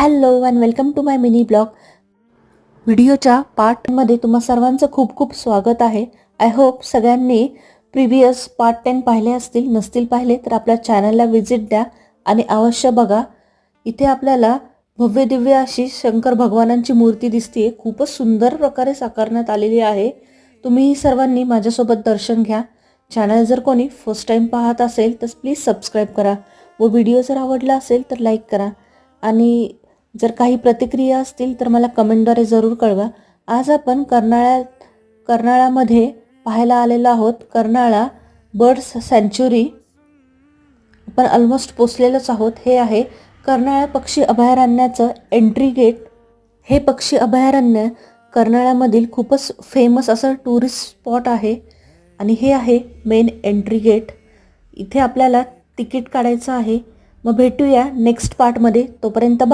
Hello and welcome to my mini blog व्हिडिओच्या पार्टमध्ये तुम्हा सर्वांचं खूप खूप स्वागत आहे. आय होप सगळ्यांनी प्रिव्हियस पार्ट टेन पाहिले असतील नसतील पाहिले तर आपल्या चॅनलला व्हिजिट द्या आणि अवश्य बघा. इथे आपल्याला भव्य दिव्य अशी शंकर भगवानांची मूर्ती दिसते खूपच सुंदर प्रकारे साकारण्यात आलेली आहे. तुम्ही सर्वांनी माझ्यासोबत दर्शन घ्या. चॅनल जर कोणी फर्स्ट टाईम पाहत असेल तर प्लीज सबस्क्राईब करा. व व्हिडिओ जर आवडला असेल तर लाईक करा. आणि जर काही प्रतिक्रिया असतील तर मला कमेंटद्वारे जरूर कळवा. आज आपण कर्नाळ्यात कर्नाळामध्ये पाहायला आलेलो आहोत. कर्नाळा बर्ड्स सँच्युरी आपण ऑलमोस्ट पोचलेलोच आहोत. हे आहे कर्नाळा पक्षी अभयारण्याचं एंट्री गेट हे पक्षी अभयारण्य कर्नाळ्यामधील खूपच फेमस असं टुरिस्ट स्पॉट आहे. आणि हे आहे मेन एंट्री गेट इथे आपल्याला तिकीट काढायचं आहे. मग भेटूया नेक्स्ट पार्टमध्ये तोपर्यंत बा